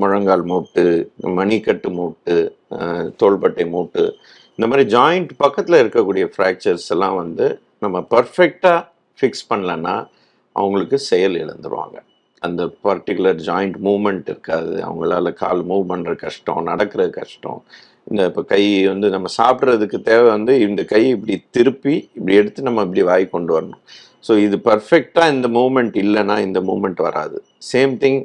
முழங்கால் மூட்டு மணிக்கட்டு மூட்டு தோள்பட்டை மூட்டு இந்த மாதிரி ஜாயிண்ட் பக்கத்தில் இருக்கக்கூடிய ஃப்ராக்சர்ஸ் எல்லாம் வந்து நம்ம பர்ஃபெக்டாக ஃபிக்ஸ் பண்ணலன்னா அவங்களுக்கு செயல் இழந்துருவாங்க. அந்த பர்டிகுலர் ஜாயிண்ட் மூமெண்ட் இருக்காது. அவங்களால கால் மூவ் பண்ணுற கஷ்டம் நடக்கிறது கஷ்டம். இந்த இப்போ கை வந்து நம்ம சாப்பிட்றதுக்கு தேவை வந்து இந்த கை இப்படி திருப்பி இப்படி எடுத்து நம்ம இப்படி வாய் கொண்டு வரணும். ஸோ இது பர்ஃபெக்டாக இந்த மூமெண்ட் இல்லைன்னா இந்த மூமெண்ட் வராது. சேம் திங்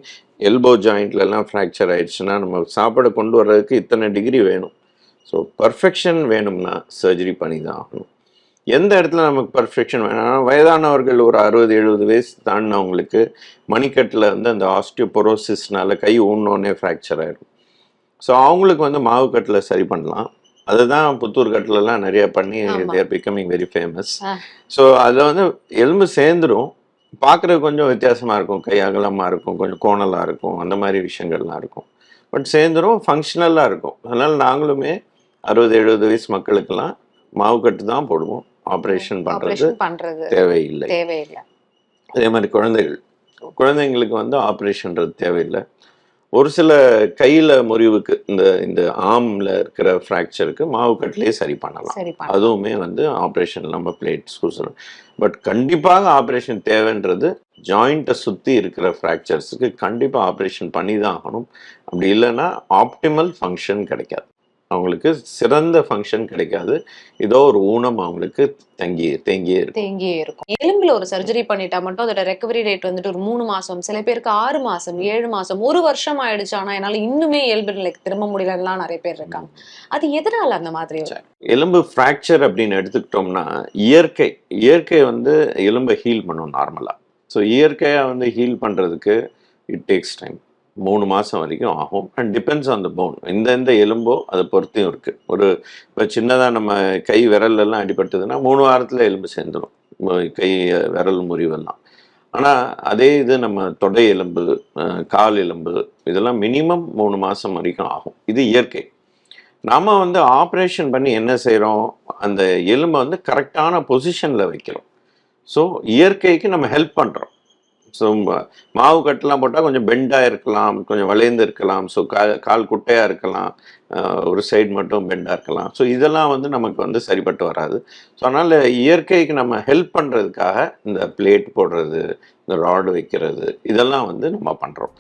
எல்போ ஜாயிண்ட்லலாம் ஃப்ராக்சர் ஆயிடுச்சுன்னா நம்ம சாப்பாடை கொண்டு வர்றதுக்கு இத்தனை டிகிரி வேணும். ஸோ பர்ஃபெக்ஷன் வேணும்னா சர்ஜரி பண்ணி தான் ஆகணும். எந்த இடத்துல நமக்கு பர்ஃபெக்ஷன் வேணும்னா வயதானவர்கள் ஒரு அறுபது எழுபது வயசு தாண்டினவங்களுக்கு மணிக்கட்டில் வந்து அந்த ஆஸ்டியோபொரோசிஸ்னால கை ஊன்னோடனே ஃப்ராக்சர் ஆயிடும். ஸோ அவங்களுக்கு வந்து மாவு கட்டில் சரி பண்ணலாம். அதுதான் புத்தூர் கட்டிலலாம் நிறைய பண்ணி. They're becoming very famous. So அதில் வந்து எலும்பு சேர்ந்துரும். பார்க்குறது கொஞ்சம் வித்தியாசமாக இருக்கும். கை அகலமாக இருக்கும். கொஞ்சம் கோணலாக இருக்கும். அந்த மாதிரி விஷயங்கள்லாம் இருக்கும். பட் சேர்ந்துரும் ஃபங்க்ஷனலாக இருக்கும். அதனால் நாங்களுமே அறுபது எழுபது வயசு மக்களுக்கெல்லாம் மாவு கட்டு தான் போடுவோம். ஆப்ரேஷன் பண்ணுறது தேவையில்லை. தேவையில்லை. அதே மாதிரி குழந்தைகள். குழந்தைங்களுக்கு வந்து ஆப்ரேஷன்றது தேவையில்லை. ஒரு சில கையில் முறிவுக்கு இந்த இந்த ஆர்மில் இருக்கிற ஃப்ராக்சருக்கு மாவு கட்டிலே சரி பண்ணலாம். அதுவுமே வந்து ஆப்ரேஷன் நம்ம பிளேட் சூசனம் பட் கண்டிப்பாக ஆப்ரேஷன் தேவைன்றது ஜாயிண்ட்டை சுற்றி இருக்கிற ஃப்ராக்சர்ஸுக்கு கண்டிப்பாக ஆப்ரேஷன் பண்ணி தான் ஆகணும். அப்படி இல்லைன்னா ஆப்டிமல் ஃபங்க்ஷன் கிடைக்காது. அவங்களுக்கு சிறந்த ஃபங்க்ஷன் கிடைக்காது. ஏதோ ஒரு ஊனம் அவங்களுக்கு தங்கி தேங்கியே இருக்கும். தேங்கியே இருக்கும். எலும்புல ஒரு சர்ஜரி பண்ணிட்டா மட்டும் அதோட ரெக்கவரி ரேட் வந்துட்டு ஒரு மூணு மாசம் சில பேருக்கு ஆறு மாசம் ஏழு மாசம் ஒரு வருஷம் ஆயிடுச்சு. ஆனா என்னால இன்னுமே இயல்பு நிலைக்கு திரும்ப முடியலலாம் நிறைய பேர் இருக்காங்க. அது எதனால அந்த மாதிரி எலும்பு ஃப்ராக்சர் அப்படின்னு எடுத்துக்கிட்டோம்னா இயற்கை இயற்கை வந்து எலும்பை ஹீல் பண்ணும் நார்மலாக ஸோ இயற்கையாக வந்து ஹீல் பண்ணுறதுக்கு இட் டேக்ஸ் டைம் மூணு மாதம் வரைக்கும் ஆகும். And depends on the bone எந்தெந்த எலும்போ அதை பொறுத்தையும் இருக்குது ஒரு இப்போ சின்னதாக நம்ம கை விரலெல்லாம் அடிபட்டதுன்னா மூணு வாரத்தில் எலும்பு சேர்ந்துடும் கை விரல் முறிவெல்லாம். ஆனால் அதே இது நம்ம தொடை எலும்பு கால் எலும்பு இதெல்லாம் மினிமம் மூணு மாதம் வரைக்கும் ஆகும். இது இயற்கை. நாம் வந்து ஆப்ரேஷன் பண்ணி என்ன செய்கிறோம் அந்த எலும்பை வந்து கரெக்டான பொசிஷனில் வைக்கிறோம். ஸோ இயற்கைக்கு நம்ம ஹெல்ப் பண்ணுறோம் ஸோ மாவு கட்டெலாம் போட்டால் கொஞ்சம் பெண்டாக இருக்கலாம் கொஞ்சம் வளைந்து இருக்கலாம். ஸோ கால் கால் குட்டையாக இருக்கலாம். ஒரு சைடு மட்டும் பெண்டாக இருக்கலாம். ஸோ இதெல்லாம் வந்து நமக்கு வந்து சரிப்பட்டு வராது. ஸோ அதனால் இயற்கைக்கு நம்ம ஹெல்ப் பண்ணுறதுக்காக இந்த பிளேட் போடுறது இந்த ராடு வைக்கிறது இதெல்லாம் வந்து நம்ம பண்ணுறோம்